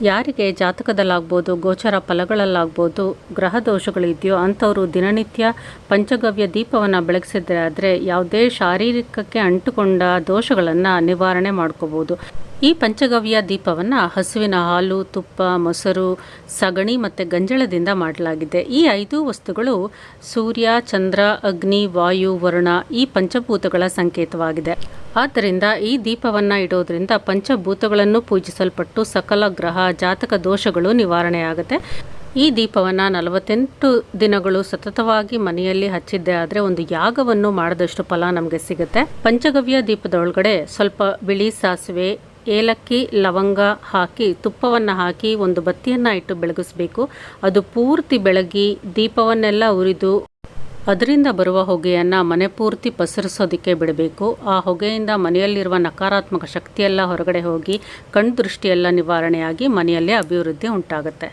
ಯಾರಿಗೆ ಜಾತಕದಲ್ಲಾಗ್ಬೋದು, ಗೋಚರ ಫಲಗಳಲ್ಲಾಗ್ಬೋದು, ಗ್ರಹ ದೋಷಗಳಿದೆಯೋ ಅಂಥವರು ದಿನನಿತ್ಯ ಪಂಚಗವ್ಯ ದೀಪವನ್ನು ಬೆಳಗಿಸಿದ್ರೆ ಆದರೆ ಯಾವುದೇ ಶಾರೀರಿಕಕ್ಕೆ ಅಂಟುಕೊಂಡ ದೋಷಗಳನ್ನು ನಿವಾರಣೆ ಮಾಡ್ಕೋಬೋದು. ಈ ಪಂಚಗವ್ಯ ದೀಪವನ್ನು ಹಸುವಿನ ಹಾಲು, ತುಪ್ಪ, ಮೊಸರು, ಸಗಣಿ ಮತ್ತು ಗಂಜಳದಿಂದ ಮಾಡಲಾಗಿದೆ. ಈ ಐದು ವಸ್ತುಗಳು ಸೂರ್ಯ, ಚಂದ್ರ, ಅಗ್ನಿ, ವಾಯು, ವರುಣ ಈ ಪಂಚಭೂತಗಳ ಸಂಕೇತವಾಗಿದೆ. ಆದ್ದರಿಂದ ಈ ದೀಪವನ್ನು ಇಡೋದ್ರಿಂದ ಪಂಚಭೂತಗಳನ್ನು ಪೂಜಿಸಲ್ಪಟ್ಟು ಸಕಲ ಗ್ರಹ, ಜಾತಕ ದೋಷಗಳು ನಿವಾರಣೆಯಾಗುತ್ತೆ. ಈ ದೀಪವನ್ನು ನಲವತ್ತೆಂಟು ದಿನಗಳು ಸತತವಾಗಿ ಮನೆಯಲ್ಲಿ ಹಚ್ಚಿದ್ದೆ ಆದರೆ ಒಂದು ಯಾಗವನ್ನು ಮಾಡಿದಷ್ಟು ಫಲ ನಮಗೆ ಸಿಗುತ್ತೆ. ಪಂಚಗವ್ಯ ದೀಪದ ಒಳಗಡೆ ಸ್ವಲ್ಪ ಬಿಳಿ ಸಾಸಿವೆ ಏಲಕ್ಕಿ, ಲವಂಗ ಹಾಕಿ, ತುಪ್ಪವನ್ನು ಹಾಕಿ ಒಂದು ಬತ್ತಿಯನ್ನು ಇಟ್ಟು ಬೆಳಗಿಸ್ಬೇಕು. ಅದು ಪೂರ್ತಿ ಬೆಳಗಿ ದೀಪವನ್ನೆಲ್ಲ ಉರಿದು ಅದರಿಂದ ಬರುವ ಹೊಗೆಯನ್ನು ಮನೆ ಪೂರ್ತಿ ಪಸರಿಸೋದಕ್ಕೆ ಬಿಡಬೇಕು. ಆ ಹೊಗೆಯಿಂದ ಮನೆಯಲ್ಲಿರುವ ನಕಾರಾತ್ಮಕ ಶಕ್ತಿಯೆಲ್ಲ ಹೊರಗಡೆ ಹೋಗಿ ಕಣ್ಣು ದೃಷ್ಟಿಯೆಲ್ಲ ನಿವಾರಣೆಯಾಗಿ ಮನೆಯಲ್ಲೇ ಅಭಿವೃದ್ಧಿ ಉಂಟಾಗುತ್ತೆ.